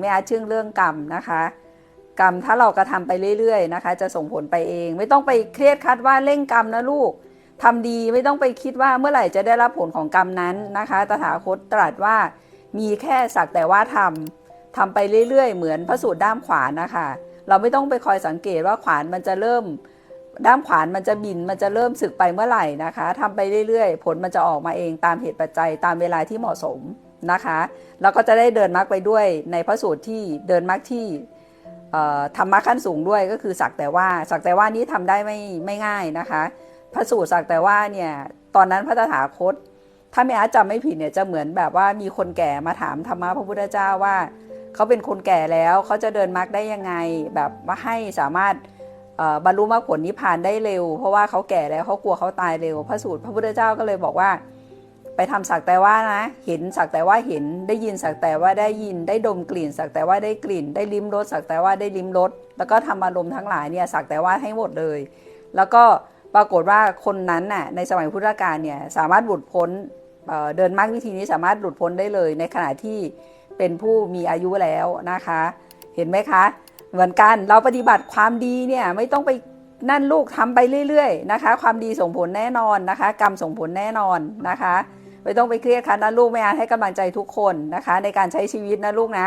ไม่อาจเชื่องเรื่องกรรมนะคะ กรรมถ้าเรากระทำไปเรื่อยๆนะคะ จะส่งผลไปเอง ไม่ต้องไปเครียดคัดว่าเร่งกรรมนะลูกทำดีไม่ต้องไปคิดว่าเมื่อไหร่จะได้รับผลของกรรมนั้นนะคะตถาคตตรัสว่ามีแค่สักแต่ว่าทำทำไปเรื่อยๆ เหมือนพระสูตรด้ามขวานนะคะ เราไม่ต้องไปคอยสังเกตว่าขวานมันจะเริ่ม ด้ามขวานมันจะบินมันจะเริ่มสึกไปเมื่อไหร่นะคะทำไปเรื่อยๆ ผลมันจะออกมาเองตามเหตุปัจจัยตามเวลาที่เหมาะสม นะคะแล้วก็จะได้เดินมรรคไปด้วยในพระสูตรที่เดินมรรคที่เอ่อทำมรรคขั้นสูงด้วยก็คือสักแต่ว่าสักแต่ว่านี้ทำได้ไม่ไม่ง่ายนะคะ พระสูตรสักแต่ว่าเนี่ยตอนนั้นพระตถาคต ถ้าไม่อาจจำไม่ผิดเนี่ยจะเหมือนแบบว่ามีคนแก่มาถามธรรมะพระพุทธเจ้าว่าเขาเป็นคนแก่แล้วเขาจะเดินมรรคได้ยังไงแบบว่าให้สามารถบรรลุมรรคผลนิพพานได้เร็ว เพราะว่าเขาแก่แล้วเขากลัวเขาตายเร็ว พระสูตรพระพุทธเจ้าก็เลยบอกว่า ไปทำสักแต่ว่านะ เห็นสักแต่ว่าเห็นได้ยินสักแต่ว่าได้ยินได้ดมกลิ่น สักแต่ว่าได้กลิ่น ได้ลิ้มรสสักแต่ว่าได้ลิ้มรสแล้วก็ทำอารมณ์ทั้งหลายเนี่ยสักแต่ว่าให้หมดเลย แล้วก็ปรากฏว่าคนนั้นน่ะในสมัยพุทธกาลเนี่ยสามารถหลุดพ้นเเดินมรรควิธีนี้สามารถหลุดพ้นได้เลย ในขณะที่เป็นผู้มีอายุแล้วนะคะ เห็นไหมคะ เหมือนกันเราปฏิบัติความดีเนี่ยไม่ต้องไปนั่นลูกทำไปเรื่อย ๆ นะคะ ความดีส่งผลแน่นอนนะคะ กรรมส่งผลแน่นอนนะคะ ไม่ต้องไปเครียดค่ะนะลูกไม่อาให้กำลังใจทุกคนนะคะ ในการใช้ชีวิตนะลูกนะ